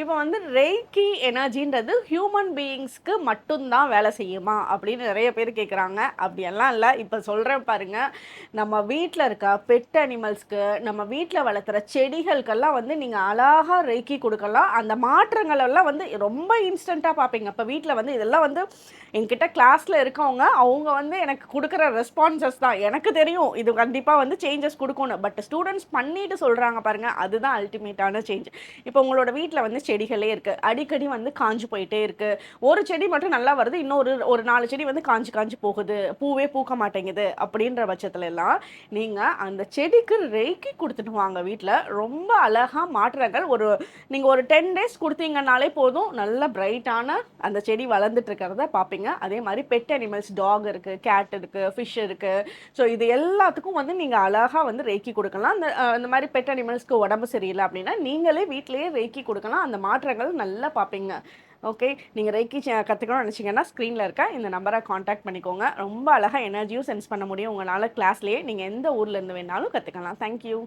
இப்போ வந்து reiki எனர்ஜின்றது human பீயிங்ஸ்க்கு மட்டும்தான் வேலை செய்யுமா? அப்படின்னு நிறைய பேர் கேட்குறாங்க அப்படியெல்லாம் இல்லை. இப்போ சொல்கிறேன் பாருங்கள் நம்ம வீட்டில் இருக்க பெட் அனிமல்ஸ்க்கு நம்ம வீட்டில் வளர்த்துற செடிகளுக்கெல்லாம் வந்து நீங்கள் அழகாக ரெய்கி கொடுக்கலாம். அந்த மாற்றங்களெல்லாம் வந்து ரொம்ப இன்ஸ்டண்ட்டாக பார்ப்பீங்க. இப்போ வீட்டில் வந்து இதெல்லாம் வந்து என்கிட்ட கிளாஸில் இருக்கவங்க அவங்க வந்து எனக்கு கொடுக்குற ரெஸ்பான்சஸ் தான். எனக்கு தெரியும். இது கண்டிப்பாக வந்து சேஞ்சஸ் கொடுக்கணும் பட் ஸ்டூடெண்ட்ஸ் பண்ணிட்டு சொல்கிறாங்க பாருங்கள் அதுதான் அல்டிமேட்டான சேஞ்ச் இப்போ உங்களோட வீட்டில் வந்து செடிகளே இருக்குது அடிக்கடி வந்து காஞ்சு போயிட்டே இருக்குது ஒரு செடி மட்டும் நல்லா வருது இன்னொரு ஒரு நாலு செடி வந்து காஞ்சு காஞ்சு போகுது. பூவே பூக்க மாட்டேங்குது அப்படின்ற பட்சத்துல எல்லாம் நீங்கள் அந்த செடிக்கு ரெய்க்கி கொடுத்துட்டு வாங்க வீட்டில் ரொம்ப அழகாக மாற்றங்கள். ஒரு நீங்கள் ஒரு டென் டேஸ் கொடுத்தீங்கன்னாலே போதும். நல்ல பிரைட்டான அந்த செடி வளர்ந்துட்டு இருக்கிறத பார்ப்பீங்க. அதே மாதிரி பெட் அனிமல்ஸ் டாக் இருக்குது கேட் இருக்குது ஃபிஷ் இருக்குது ஸோ இது எல்லாத்துக்கும் வந்து நீங்கள் அழகாக வந்து ரெய்க்கி கொடுக்கலாம். அந்த இந்த மாதிரி பெட் அனிமல்ஸ்க்கு உடம்பு சரியில்லை அப்படின்னா நீங்களே வீட்டிலேயே ரெய்க்கி கொடுக்கலாம். அந்த மாற்றங்கள் நல்லா பார்ப்பீங்க. ஓகே நீங்கள் ரைக்கி கற்றுக்கணும்னு நினச்சிங்கன்னா ஸ்க்ரீனில் இருக்க இந்த நம்பரை காண்டாக்ட் பண்ணிக்கோங்க. ரொம்ப அழகாக எனர்ஜியும் சென்ஸ் பண்ண முடியும். உங்களால் கிளாஸ்லேயே நீங்கள் எந்த ஊர்லேருந்து வேணாலும் கற்றுக்கலாம் தேங்க்யூ